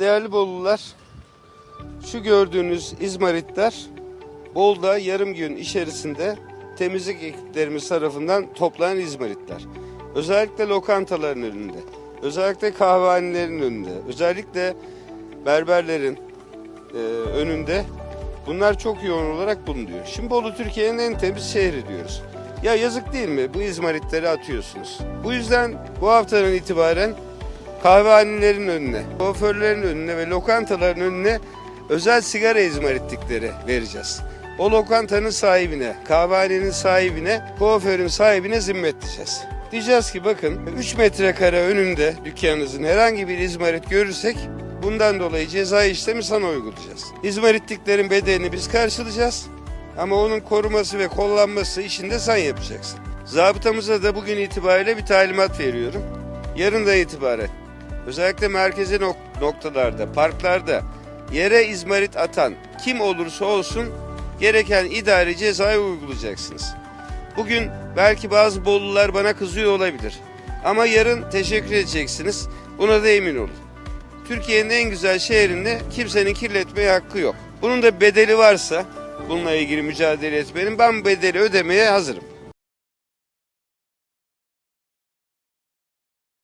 Değerli Bolular, şu gördüğünüz izmaritler Bolu'da yarım gün içerisinde temizlik ekiplerimiz tarafından toplanan izmaritler. Özellikle lokantaların önünde, özellikle kahvehanelerin önünde, özellikle berberlerin e, önünde bunlar çok yoğun olarak bulunuyor. Şimdi Bolu Türkiye'nin en temiz şehri diyoruz. Ya yazık değil mi bu izmaritleri atıyorsunuz? Bu yüzden bu haftadan itibaren kahvehanelerin önüne, kuaförlerin önüne ve lokantaların önüne özel sigara izmaritlikleri vereceğiz. O lokantanın sahibine, kahvehanenin sahibine, kuaförün sahibine zimmetleyeceğiz. Diyeceğiz ki bakın 3 metrekare önünde dükkanınızın herhangi bir izmarit görürsek bundan dolayı ceza işlemi sana uygulayacağız. İzmaritliklerin bedelini biz karşılayacağız ama onun koruması ve kullanması işini de sen yapacaksın. Zabıtamıza da bugün itibariyle bir talimat veriyorum. Yarından itibaren özellikle merkezi nok- noktalarda, parklarda yere izmarit atan kim olursa olsun gereken idari cezayı uygulayacaksınız. Bugün belki bazı Bolular bana kızıyor olabilir. Ama yarın teşekkür edeceksiniz. Buna da emin olun. Türkiye'nin en güzel şehrinde kimsenin kirletmeye hakkı yok. Bunun da bedeli varsa bununla ilgili mücadele etmenin ben bedeli ödemeye hazırım.